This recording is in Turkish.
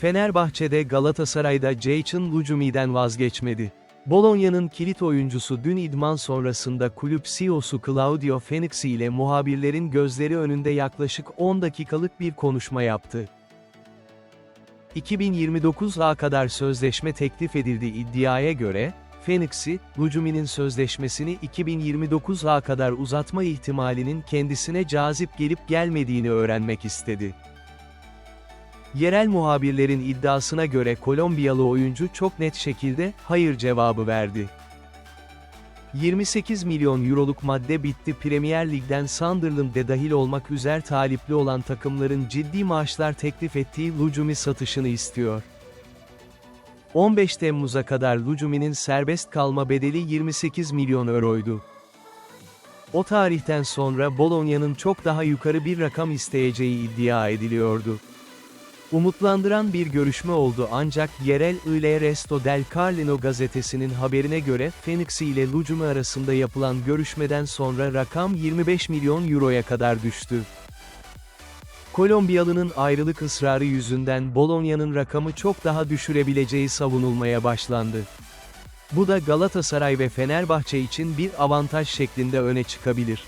Fenerbahçe'de Galatasaray'da Ceycun Lucumi'den vazgeçmedi. Bolonya'nın kilit oyuncusu dün idman sonrasında kulüp CEO'su Claudio Fenixi ile muhabirlerin gözleri önünde yaklaşık 10 dakikalık bir konuşma yaptı. 2029'a kadar sözleşme teklif edildiği iddiaya göre, Phoenix'i, Lucumi'nin sözleşmesini 2029'a kadar uzatma ihtimalinin kendisine cazip gelip gelmediğini öğrenmek istedi. Yerel muhabirlerin iddiasına göre Kolombiyalı oyuncu çok net şekilde hayır cevabı verdi. 28 milyon euroluk madde bitti Premier Lig'den Sunderland'e dahil olmak üzere talipli olan takımların ciddi maaşlar teklif ettiği Lucumi satışını istiyor. 15 Temmuz'a kadar Lucumi'nin serbest kalma bedeli 28 milyon euroydu. O tarihten sonra Bolonya'nın çok daha yukarı bir rakam isteyeceği iddia ediliyordu. Umutlandıran bir görüşme oldu ancak yerel Il Resto del Carlino gazetesinin haberine göre Phoenix ile Lucumi arasında yapılan görüşmeden sonra rakam 25 milyon euroya kadar düştü. Kolombiyalı'nın ayrılık ısrarı yüzünden Bolonya'nın rakamı çok daha düşürebileceği savunulmaya başlandı. Bu da Galatasaray ve Fenerbahçe için bir avantaj şeklinde öne çıkabilir.